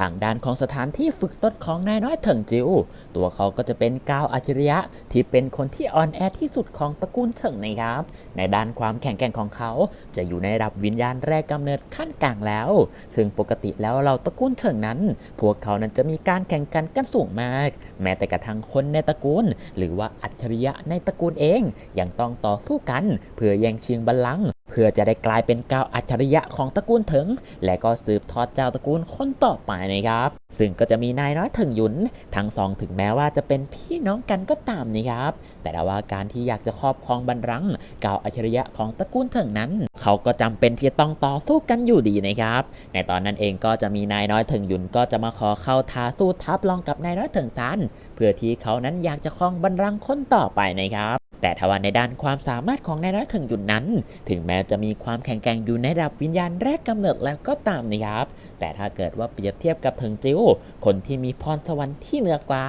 ทางด้านของสถานที่ฝึกตนของนายน้อยเถิงจิว ตัวเขาก็จะเป็นกาวอัจฉริยะ ที่เป็นคนที่อ่อนแอที่สุดของตระกูลเถิงนะครับ ในด้านความแข็งแกร่งของเขา จะอยู่ในระดับวิญญาณแรกกำเนิดขั้นกลางแล้ว ซึ่งปกติแล้วเราตระกูลเถิงนั้น พวกเขานั้นจะมีการแข่งกันกันสูงมาก แม้แต่กระทั่งคนในตระกูล หรือว่าอัจฉริยะในตระกูลเองยังต้องต่อสู้กัน เพื่อแย่งชิงบัลลังก์ พื่อจะได้กลายเป็นก้าวอัจฉริยะของตระกูลเถิง และก็สืบทอดเจ้าตระกูลคนต่อไปนะครับ ซึ่งก็จะมีนายน้อยเถิงหยุน ทั้งสองถึงแม้ว่าจะเป็นพี่น้องกันก็ตามนะครับ แต่ว่าการที่อยากจะครอบครองบัลลังก์กาวอัจฉริยะของตระกูลเถิงนั้น เขาก็จำเป็นที่จะต้องต่อสู้กันอยู่ดีนะครับ ในตอนนั้นเองก็จะมีนายน้อยเถิงหยุนก็จะมาขอเข้าท้าสู้ทับลองกับนายน้อยเถิงซานเพื่อที่เขานั้นอยากจะครองบัลลังก์คนต่อไปนะครับแต่ทว่าในด้านความสามารถของนายน้อยเถิงหยุนนั้น ถึงแม้จะมีความแข็งแกร่งอยู่ในระดับวิญญาณแรกกำเนิดแล้วก็ตามนะครับแต่ถ้าเกิดว่าเปรียบเทียบกับเถิงจิวคนที่มีพรสวรรค์ที่เหนือกว่า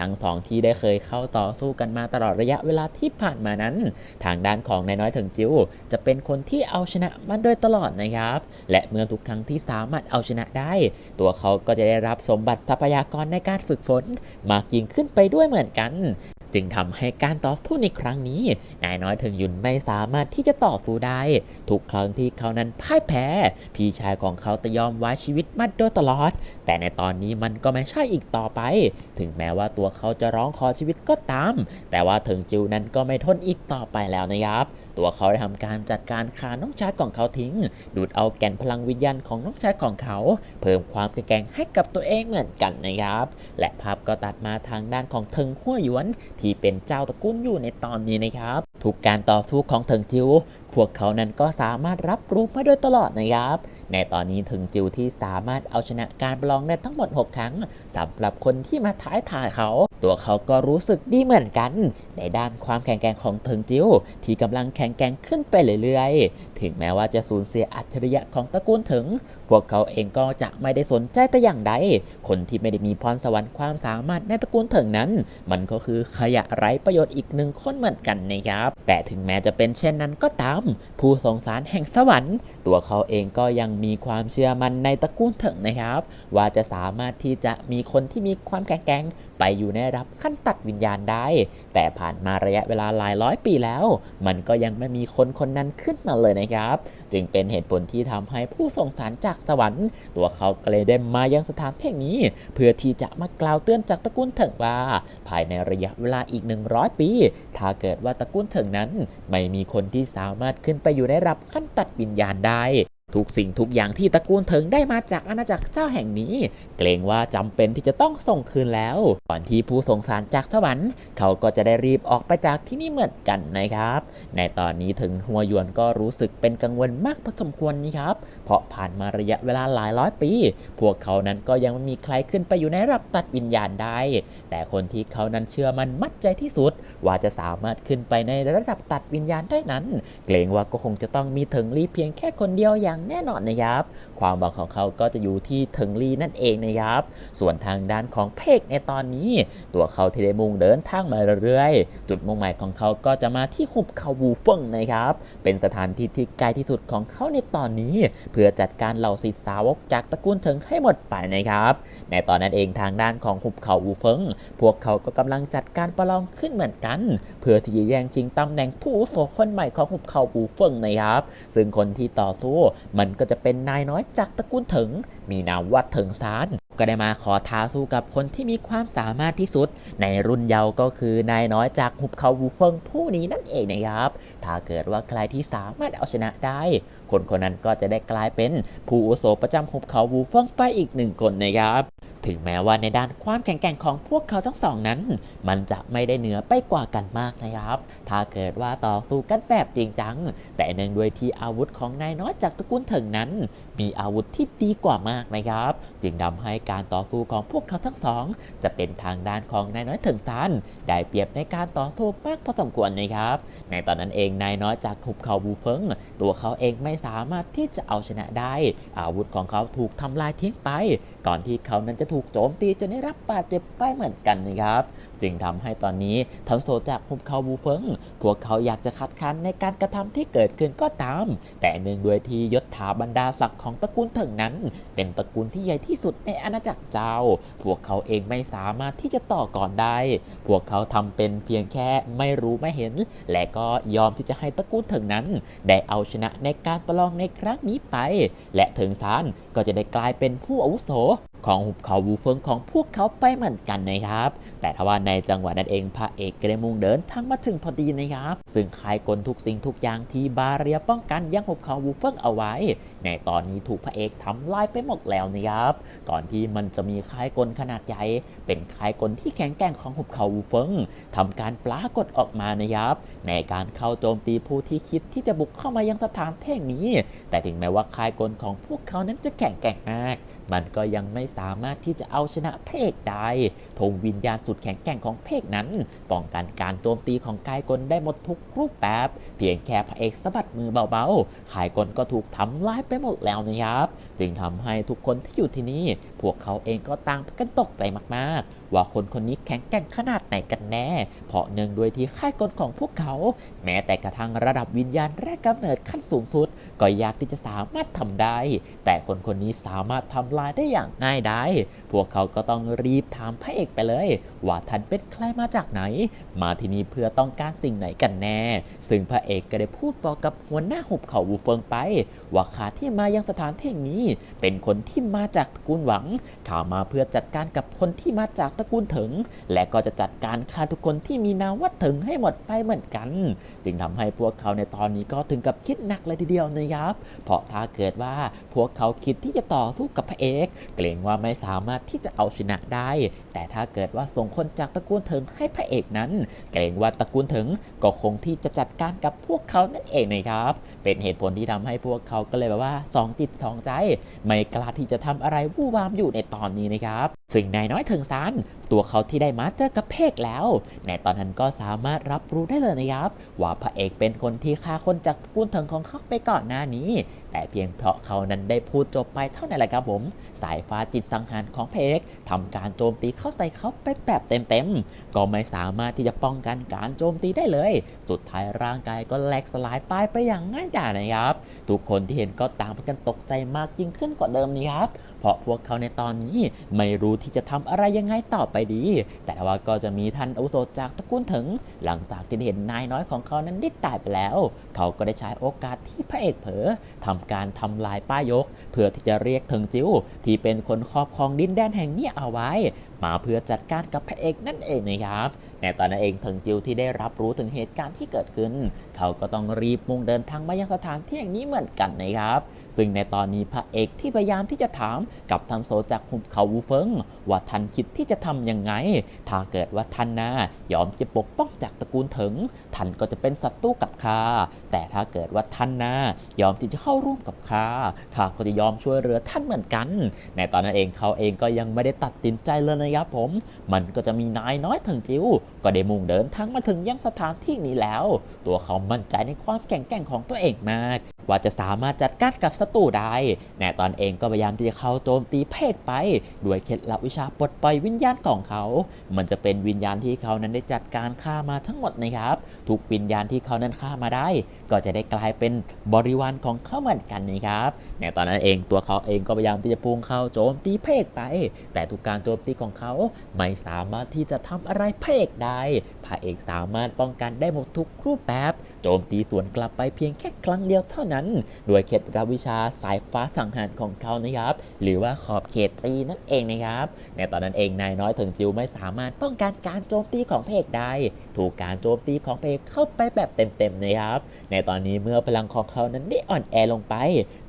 ทั้งสองที่ได้เคยเข้าต่อสู้กันมาตลอดระยะเวลาที่ผ่านมานั้น ทางด้านของนายน้อยเถิงจิวจะเป็นคนที่เอาชนะมาโดยตลอดนะครับ และเมื่อทุกครั้งที่สามารถเอาชนะได้ ตัวเขาก็จะได้รับสมบัติทรัพยากรในการฝึกฝน มากยิ่งขึ้นไปด้วยเหมือนกัน จึงทำให้การต่อสู้ในครั้งนี้ นายน้อยเถิงหยุนไม่สามารถที่จะต่อสู้ได้ ทุกครั้งที่เขานั้นพ่ายแพ้ พี่ชายของเขาจะยอมไว้ชีวิตมาโดยตลอด แต่ในตอนนี้มันก็ไม่ใช่อีกต่อไป ถึงแม้ว่าตัวเขาจะร้องขอชีวิตก็ตาม แต่ว่าเถิงจิวนั้นก็ไม่ทนอีกต่อไปแล้วนะครับ ตัวเขาได้ทำการจัดการฆ่าน้องชายของเขาทิ้ง ดูดเอาแก่นพลังวิญญาณของน้องชายของเขา เพิ่มความแข็งแกร่งให้กับตัวเองเหมือนกันนะครับ และภาพก็ตัดมาทางด้านของเทิงหัวหยวน ที่เป็นเจ้าตระกูลอยู่ในตอนนี้นะครับทุกการต่อสู้ของเถิงจิวพวกเขานั้นก็สามารถรับรู้มาโดยตลอดนะครับ ในตอนนี้ถึงจิวที่สามารถเอาชนะการประลองได้ทั้งหมด 6 ครั้งสำหรับคนที่มาท้ายทายเขา ตัวเขาก็รู้สึกดีเหมือนกัน ในด้านความแข็งแกร่งของเถิงจิวที่กำลังแข็งแกร่งขึ้นไปเรื่อยๆ ถึงแม้ว่าจะสูญเสียอัจฉริยะของตระกูลเถิง พวกเขาเองก็จะไม่ได้สนใจแต่อย่างใด คนที่ไม่ได้มีพรสวรรค์ความสามารถในตระกูลเถิงนั้น มันก็คือขยะไร้ประโยชน์อีกหนึ่งคนเหมือนกันนะครับ แต่ถึงแม้จะเป็นเช่นนั้นก็ตาม ผู้ทรงสารแห่งสวรรค์ ตัวเขาเองก็ยังมีความเชื่อมั่นในตระกูลเถิงนะครับ ว่าจะสามารถที่จะมีคนที่มีความแข็งแกร่ง ไปอยู่ในระดับขั้นตัดวิญญาณได้ แต่ผ่านมาระยะเวลาหลายร้อยปีแล้ว มันก็ยังไม่มีคนคนนั้นขึ้นมาเลยนะครับ จึงเป็นเหตุผลที่ทำให้ผู้ส่งสารจากสวรรค์ ตัวเขาก็เลยได้มายังสถานที่นี้ เพื่อที่จะมากล่าวเตือนจากตระกูลเถิงว่า ภายในระยะเวลาอีก 100 ปี ถ้าเกิดว่าตระกูลเถิงนั้น ไม่มีคนที่สามารถขึ้นไปอยู่ในระดับขั้นตัดวิญญาณได้ ทุกสิ่งทุกอย่างที่ตระกูลเถิงได้มาจากอาณาจักรเจ้าแห่งนี้ เกรงว่าจำเป็นที่จะต้องส่งคืนแล้ว ก่อนที่ผู้ส่งสารจากสวรรค์เขาก็จะได้รีบออกไปจากที่นี่เหมือนกันนะครับ ในตอนนี้ถึงหัวหยวนก็รู้สึกเป็นกังวลมากพอสมควรนี่ครับ เพราะผ่านมาระยะเวลาหลายร้อยปี พวกเขานั้นก็ยังไม่มีใครขึ้นไปอยู่ในระดับตัดวิญญาณได้ แต่คนที่เขานั้นเชื่อมันมั่นใจที่สุด ว่าจะสามารถขึ้นไปในระดับตัดวิญญาณได้นั้น เกรงว่าก็คงจะต้องมีเถิงลี่เพียงแค่คนเดียวอย่างแน่นอนนะครับ ความหวังของเขาก็จะอยู่ที่เถิงลีนั่นเองนะครับ ส่วนทางด้านของเพกในตอนนี้ ตัวเขาที่ได้มุ่งเดินทางมาเรื่อยๆ จุดมุ่งหมายของเขาก็จะมาที่หุบเขาวูเฟิงนะครับ เป็นสถานที่ที่ไกลที่สุดของเขาในตอนนี้ เพื่อจัดการเหล่าศิษย์สาวกจากตระกูลเถิงให้หมดไปนะครับ ในตอนนั้นเองทางด้านของหุบเขาวูเฟิงพวกเขาก็กำลังจัดการประลองขึ้นเหมือนกัน เพื่อที่จะแย่งชิงตำแหน่งผู้โสคนใหม่ของหุบเขาวูเฟิงนะครับ ซึ่งคนที่ต่อสู้มันก็จะเป็นนายน้อยจากตระกูลเถิง มีนามว่าเถิงซานก็ได้มาขอท้าสู้กับคนที่มีความสามารถที่สุด ในรุ่นเยาว์ก็คือนายน้อยจากหุบเขาวูเฟิงผู้นี้นั่นเองนะครับ ถ้าเกิดว่าใครที่สามารถเอาชนะได้ คนคนนั้นก็จะได้กลายเป็นผู้อุโสประจำหุบเขาวูเฟิงไปอีกหนึ่งคนนะครับ ถึงแม้ว่าในด้านความแข็งแกร่งของพวกเขาทั้งสองนั้น มันจะไม่ได้เหนือไปกว่ากันมากนะครับ ถ้าเกิดว่าต่อสู้กันแบบจริงจัง แต่เนื่องด้วยที่อาวุธของนายน้อยจากตระกูลเถิงนั้น มีอาวุธที่ดีกว่ามากนะครับ จึงทำให้การต่อสู้ของพวกเขาทั้งสอง จะเป็นทางด้านของนายน้อยเถิงซานได้เปรียบในการต่อสู้มากพอสมควรนะครับ ในตอนนั้นเองนายน้อยจากหุบเขาบูเฟิงตัวเขาเองไม่สามารถที่จะเอาชนะได้ อาวุธของเขาถูกทำลายทิ้งไปก่อนที่เขานั้นจะถูกโจมตีจนได้รับบาดเจ็บไปเหมือนกันนะครับจึงทำให้ตอนนี้ทั้งโซจากภูเขาบูเฟิงพวกเขาอยากจะคัดค้านในการกระทำที่เกิดขึ้นก็ตาม แต่เนื่องด้วยที่ยศถาบรรดาศักดิ์ของตระกูลเถิงนั้น เป็นตระกูลที่ใหญ่ที่สุดในอาณาจักรเจ้า พวกเขาเองไม่สามารถที่จะต่อก่อนได้ พวกเขาทำเป็นเพียงแค่ไม่รู้ไม่เห็น และก็ยอมที่จะให้ตระกูลเถิงนั้น ได้เอาชนะในการประลองในครั้งนี้ไป และเถิงซานก็จะได้กลายเป็นผู้อาวุโส ของหุบเขาวูเฟิงของพวกเขาไปเหมือนกันนะครับ แต่ทว่าในจังหวะนั้นเองพระเอกก็ได้มุ่งเดินทางมาถึงพอดีนะครับ ซึ่งคายกลทุกสิ่งทุกอย่างที่บาเรียป้องกันยังหุบเขาวูเฟิงเอาไว้ในตอนนี้ถูกพระเอกทำลายไปหมดแล้วนะครับ ก่อนที่มันจะมีคายกลขนาดใหญ่ เป็นคายกลที่แข็งแกร่งของหุบเขาวูเฟิงทำการปรากฏออกมานะครับ ในการเข้าโจมตีผู้ที่คิดที่จะบุกเข้ามายังสถานแท่งนี้ แต่ถึงแม้ว่าคายกลของพวกเขานั้นจะแข็งแกร่งมาก มันก็ยังไม่สามารถที่จะเอาชนะเพกได้ธงวิญญาณสุดแข็งแกร่งของเพกนั้น ป้องกันการโจมตีของกายกลได้หมดทุกรูปแบบ เพียงแค่พระเอกสะบัดมือเบาๆขายกลก็ถูกทำลายไปหมดแล้วนะครับ จึงทำให้ทุกคนที่อยู่ที่นี่ พวกเขาเองก็ต่างกันตกใจมากๆ ว่าคนคนนี้แข็งแกร่งขนาดไหนกันแน่ เพราะเนื่องด้วยที่ค่ายกลของพวกเขา แม้แต่กระทั่งระดับวิญญาณแรกกำเนิดขั้นสูงสุด ก็ยากที่จะสามารถทำได้ แต่คนคนนี้สามารถทำลายได้อย่างง่ายได้ พวกเขาก็ต้องรีบถามพระเอกไปเลย ว่าท่านเป็นใครมาจากไหน มาที่นี่เพื่อต้องการสิ่งไหนกันแน่ ซึ่งพระเอกก็ได้พูดบอกกับหัวหน้าหุบเขาวูเฟิงไป ว่าข้าที่มายังสถานที่นี้ เป็นคนที่มาจากตระกูลหวังเข้ามาเพื่อจัดการกับคนที่มาจากตระกูลเถิง และก็จะจัดการฆ่าทุกคนที่มีนามว่าเถิงให้หมดไปเหมือนกัน จึงทำให้พวกเขาในตอนนี้ก็ถึงกับคิดหนักเลยทีเดียวนะครับ เพราะถ้าเกิดว่าพวกเขาคิดที่จะต่อสู้กับพระเอก เกรงว่าไม่สามารถที่จะเอาชนะได้ แต่ถ้าเกิดว่าส่งคนจากตระกูลเถิงให้พระเอกนั้น เกรงว่าตระกูลเถิงก็คงที่จะจัดการกับพวกเขานั่นเองนะครับ เป็นเหตุผลที่ทำให้พวกเขาก็เลยแบบว่าสองจิตสองใจ ไม่กล้าที่จะทำอะไรวู่วามอยู่ในตอนนี้นะครับ ซึ่งนายน้อยเถิงซานตัวเขาที่ได้มาเจอกับเพกแล้ว ในตอนนั้นก็สามารถรับรู้ได้เลยนะครับ ว่าพระเอกเป็นคนที่ฆ่าคนจากกูลเถิงของเขาไปก่อนหน้านี้ แต่เพียงเพราะเขานั้นได้พูดจบไปเท่านั้นแหละครับผม สายฟ้าจิตสังหารของเพกทำการโจมตีเข้าใส่เขาไปแบบเต็มๆ ก็ไม่สามารถที่จะป้องกันการโจมตีได้เลย สุดท้ายร่างกายก็แหลกสลายตายไปอย่างง่ายดายนะครับ ทุกคนที่เห็นก็ต่างพากันตกใจมากยิ่งขึ้นกว่าเดิมนี่ครับ เพราะพวกเขาในตอนนี้ไม่รู้ที่จะทำอะไรยังไงต่อไปดี แต่ว่าก็จะมีท่านอุโสจากตระกูลถึง หลังจากที่เห็นนายน้อยของเขานั้นได้ตายไปแล้ว เขาก็ได้ใช้โอกาสที่พระเอกเผลอทำการทำลายป้ายยก เพื่อที่จะเรียกเถิงจิ้ว ที่เป็นคนครอบครองดินแดนแห่งนี้เอาไว้ มาเพื่อจัดการกับพระเอกนั่นเองนะครับในตอนนั้นเองเถิงจิวที่ได้รับรู้ถึงเหตุการณ์ที่เกิดขึ้น เขาก็ต้องรีบมุ่งเดินทางมายังสถานที่แห่งนี้เหมือนกันนะครับ ซึ่งในตอนนี้พระเอกที่พยายามที่จะถามกับทันโซจากหุบเขาวูเฟิงว่าท่านคิดที่จะทำยังไง ถ้าเกิดว่าท่านนายอมจะปกป้องจากตระกูลถิงท่านก็จะเป็นศัตรูกับข้าแต่ถ้าเกิดว่าท่านนายอมที่จะเข้าร่วมกับข้าข้าก็จะยอมช่วยเหลือท่านเหมือนกัน ในตอนนั้นเองเขาเองก็ยังไม่ได้ตัดสินใจเลยนะครับผม มันก็จะมีนายน้อยถิงจิวก็ได้มุ่งเดินทางมาถึงยังสถานที่นี้แล้ว ตัวเขามั่นใจในความแข็งแกร่งของตัวเองมาก ว่าจะสามารถจัดการกับศัตรูได้ในตอนเองก็พยายามที่จะเข้าโจมตีเพกไป ด้วยเคล็ดลับวิชาปลดปล่อยวิญญาณของเขา มันจะเป็นวิญญาณที่เขานั้นได้จัดการฆ่ามาทั้งหมดนะครับ ทุกวิญญาณที่เขานั้นฆ่ามาได้ ก็จะได้กลายเป็นบริวารของเขาเหมือนกันนะครับในตอนนั้นเองตัวเขาเองก็พยายามที่จะพุ่งเข้าโจมตีเพกไป แต่ทุกการโจมตีของเขาไม่สามารถที่จะทำอะไรเพกได้พระเอกสามารถป้องกันได้หมดทุกรูปแบบ โจมตีสวนกลับไปเพียงแค่ครั้งเดียวเท่านั้นด้วยเคล็ดลับวิชาสายฟ้าสังหารของเขานะครับ หรือว่าขอบเขตตีนั่นเองนะครับ ในตอนนั้นเองนายน้อยถิงจิวไม่สามารถป้องกันการโจมตีของเพกได้ ถูกการโจมตีของเพกเข้าไปแบบเต็มๆนะครับ ในตอนนี้เมื่อพลังของเขานั้นได้อ่อนแอลงไป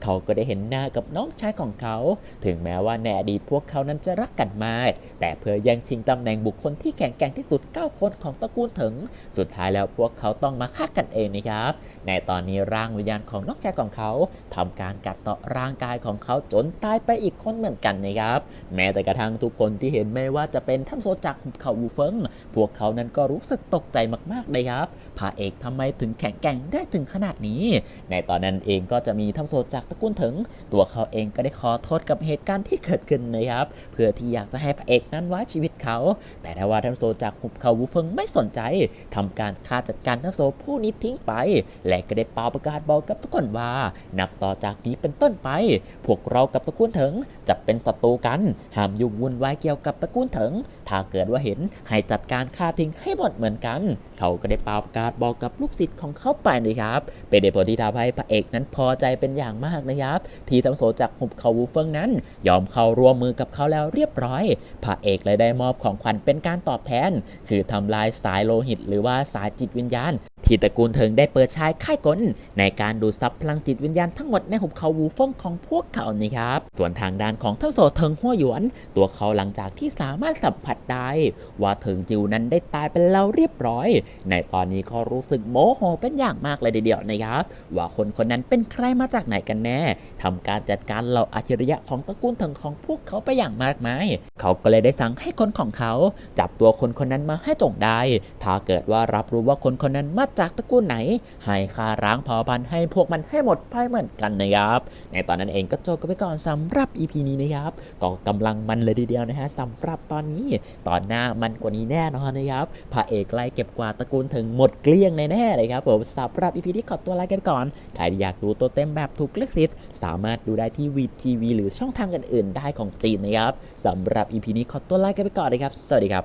เขาก็ได้เห็นหน้ากับน้องชายของเขา ถึงแม้ว่าในอดีตพวกเขานั้นจะรักกันมาก แต่เพื่อแย่งชิงตำแหน่งบุคคลที่แข็งแกร่งที่สุด 9 คนของตระกูลถึง สุดท้ายแล้วพวกเขาต้องมาฆ่ากันเองนะครับ ในตอนนี้ร่างวิญญาณของน้องแชายของเขาทำการกัดเซาะร่างกายของเขาจนตายไปอีกคนเหมือนกันนะครับ แม้แต่กระทั่งทุกคนที่เห็นไม่ว่าจะเป็นท่านโซจักหุบเขาวูเฟิง พวกเขานั้นก็รู้สึกตกใจมากๆเลยครับพระเอกทำไมถึงแข็งแกร่งได้ถึงขนาดนี้ ในตอนนั้นเองก็จะมีทัพโซจากตะกูลถึง ตัวเขาเองก็ได้ขอโทษกับเหตุการณ์ที่เกิดขึ้นนะครับ เพื่อที่อยากจะให้พระเอกนั้นไว้ชีวิตเขา แต่ถ้าว่าทัพโซจากหุบเขาวูเฟิงไม่สนใจทำการฆ่าจัดการทัพโซผู้นี้ทิ้งไป และก็ได้เป่าประกาศบอกกับทุกคนว่า นับต่อจากนี้เป็นต้นไป พวกเรากับตระกูลเถิงจะเป็นศัตรูกันห้ามยุ่งวุ่นวายเกี่ยวกับตระกูลเถิง ถ้าเกิดว่าเห็นให้จัดการฆ่าทิ้งให้หมดเหมือนกัน เขาก็ได้ปาประกาศบอกกับลูกศิษย์ของเขาไปนะครับ เป็นเหตุผลที่ทำให้พระเอกนั้นพอใจเป็นอย่างมากนะครับ ที่ทั้งโซจากหุบเขาวูเฟิงนั้น ยอมเข้าร่วมมือกับเขาแล้วเรียบร้อย พระเอกเลยได้มอบของขวัญเป็นการตอบแทน คือทำลายสายโลหิต หรือว่าสายจิตวิญญาณ ที่ตระกูลเถิงได้เปิดใช้ค่ายกลในการดูดซับพลังจิตวิญญาณทั้งหมดในหุบเขาวูฟงของพวกเขานะครับ ส่วนทางด้านของเท่าโซเถิงหัวหยวน ตัวเขาหลังจากที่สามารถสัมผัสได้ว่าเถิงจิวนั้นได้ตายไปแล้วเรียบร้อย ในตอนนี้เขารู้สึกโมโหเป็นอย่างมากเลยเดียวนะครับ ว่าคนคนนั้นเป็นใครมาจากไหนกันแน่ทำการจัดการเหล่าอาชริยะของตระกูลเถิงของพวกเขาไปอย่างมากมาย เขาก็เลยได้สั่งให้คนของเขา จับตัวคนคนนั้นมาให้จงได้ ถ้าเกิดว่ารับรู้ว่าคนคนนั้นมาจากตระกูลไหน ให้ค่าร้างเผ่าพันธุ์ให้พวกมันให้หมดไปเหมือนกันนะครับ ในตอนนั้นเองก็จบกันไปก่อนสำหรับ EP นี้นะครับก็กำลังมันเลยทีเดียวนะฮะสำหรับตอนนี้ ตอนหน้ามันกว่านี้แน่นอนนะครับพระเอกไล่เก็บกวาดตระกูลถึงหมดเกลี้ยงแน่ๆเลยครับผมสำหรับ EP ที่ขอตัวลากันไปก่อนใครอยากดูตัวเต็มแบบถูกลิขสิทธิ์สามารถดูได้ที่วีทีวีหรือช่องทางอื่นๆได้ของจีนนะครับสำหรับ EP นี้ขอตัวลากันไปก่อนนะครับ สวัสดีครับ